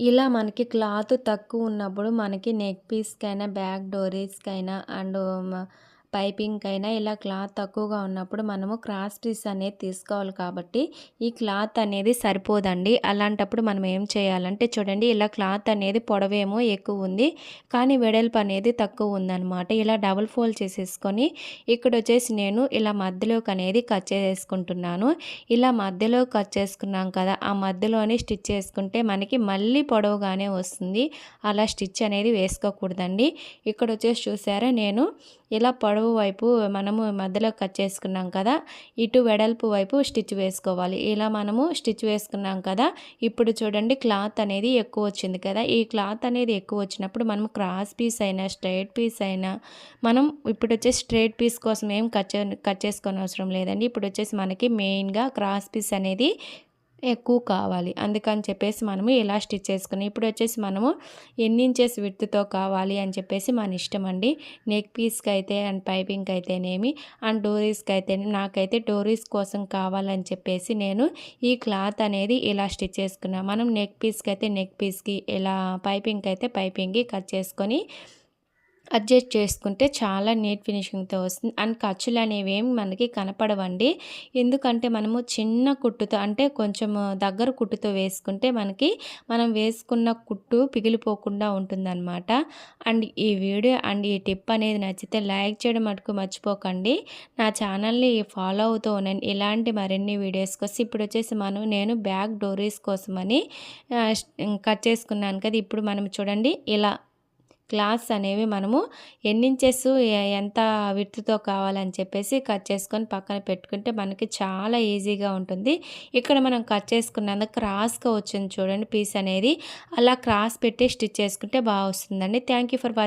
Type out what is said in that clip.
ఇలా మనకి క్లాత్ తక్కువ ఉన్నప్పుడు మనకి నెక్ పీస్‌కైనా, బ్యాక్ డోరీస్‌కైనా అండ్ పైపింగ్ అయినా ఇలా క్లాత్ తక్కువగా ఉన్నప్పుడు మనము క్రాస్ పీస్ అనేది తీసుకోవాలి కాబట్టి ఈ క్లాత్ అనేది సరిపోదండి. అలాంటప్పుడు మనం ఏం చేయాలంటే చూడండి ఇలా క్లాత్ అనేది పొడవేమో ఎక్కువ ఉంది. కానీ వెడల్పు అనేది తక్కువ ఉందనమాట. ఇలా డబుల్ ఫోల్డ్ చేసేసుకొని ఇక్కడ వచ్చేసి నేను ఇలా మధ్యలోకి అనేది కట్ చేసుకుంటున్నాను. ఇలా మధ్యలో కట్ చేసుకున్నాం కదా! ఆ మధ్యలోనే స్టిచ్ చేసుకుంటే మనకి మళ్ళీ పొడవుగానే వస్తుంది. అలా స్టిచ్ అనేది వేసుకోకూడదండి. ఇక్కడ వచ్చేసి చూసారా నేను ఇలా పొడవు వైపు మనము మధ్యలో కట్ చేసుకున్నాం కదా! ఇటు వెడల్పు వైపు స్టిచ్ వేసుకోవాలి. ఇలా మనము స్టిచ్ వేసుకున్నాం కదా! ఇప్పుడు చూడండి క్లాత్ అనేది ఎక్కువ వచ్చింది కదా! ఈ క్లాత్ అనేది ఎక్కువ వచ్చినప్పుడు మనం క్రాస్ పీస్ అయినా, స్ట్రెయిట్ పీస్ అయినా మనం ఇప్పుడు వచ్చేసి స్ట్రెయిట్ పీస్ కోసం ఏం కట్ కట్ కట్ చేసుకోనవసరం లేదండి. ఇప్పుడు వచ్చేసి మనకి మెయిన్‌గా క్రాస్ పీస్ అనేది ఎక్కువ కావాలి. అందుకని చెప్పేసి మనము ఇలా స్టిచ్ చేసుకుని ఇప్పుడు వచ్చేసి మనము ఎన్ని ఇంచెస్ విత్తుతో కావాలి అని చెప్పేసి మన ఇష్టం అండి. నెక్ పీస్‌కి అయితే అండ్ పైపింగ్‌కి అయితేనేమి అండ్ డోరీస్‌కి అయితే నాకైతే డోరీస్ కోసం కావాలని చెప్పేసి నేను ఈ క్లాత్ అనేది ఇలా స్టిచ్ చేసుకున్నాను మనం నెక్ పీస్‌కి అయితే నెక్ పీస్‌కి ఇలా పైపింగ్‌కి అయితే పైపింగ్‌కి కట్ చేసుకొని అడ్జస్ట్ చేసుకుంటే చాలా నీట్ ఫినిషింగ్‌తో వస్తుంది. అండ్ ఖర్చులు అనేవి ఏమి మనకి కనపడవండి. ఎందుకంటే మనము చిన్న కుట్టుతో అంటే కొంచెం దగ్గర కుట్టుతో వేసుకుంటే మనకి మనం వేసుకున్న కుట్టు పిగిలిపోకుండా ఉంటుందన్నమాట. అండ్ ఈ వీడియో అండ్ ఈ టిప్ అనేది నచ్చితే లైక్ చేయడం మటుకు మర్చిపోకండి. నా ఛానల్‌ని ఫాలో అవుతూ ఉన్నాను ఇలాంటి మరిన్ని వీడియోస్ కోసం ఇప్పుడు వచ్చేసి మనం నేను బ్యాక్ డోరీస్ కోసమని కట్ చేసుకున్నాను కదా! ఇప్పుడు మనం చూడండి ఇలా క్లాత్స్ అనేవి మనము ఎన్నించెస్ ఎంత విత్తుతో కావాలని చెప్పేసి కట్ చేసుకొని పక్కన పెట్టుకుంటే మనకి చాలా ఈజీగా ఉంటుంది. ఇక్కడ మనం కట్ చేసుకున్నందుకు క్రాస్‌గా వచ్చింది చూడండి పీస్ అనేది. అలా క్రాస్ పెట్టి స్టిచ్ చేసుకుంటే బాగా వస్తుందండి. Thank you for watching.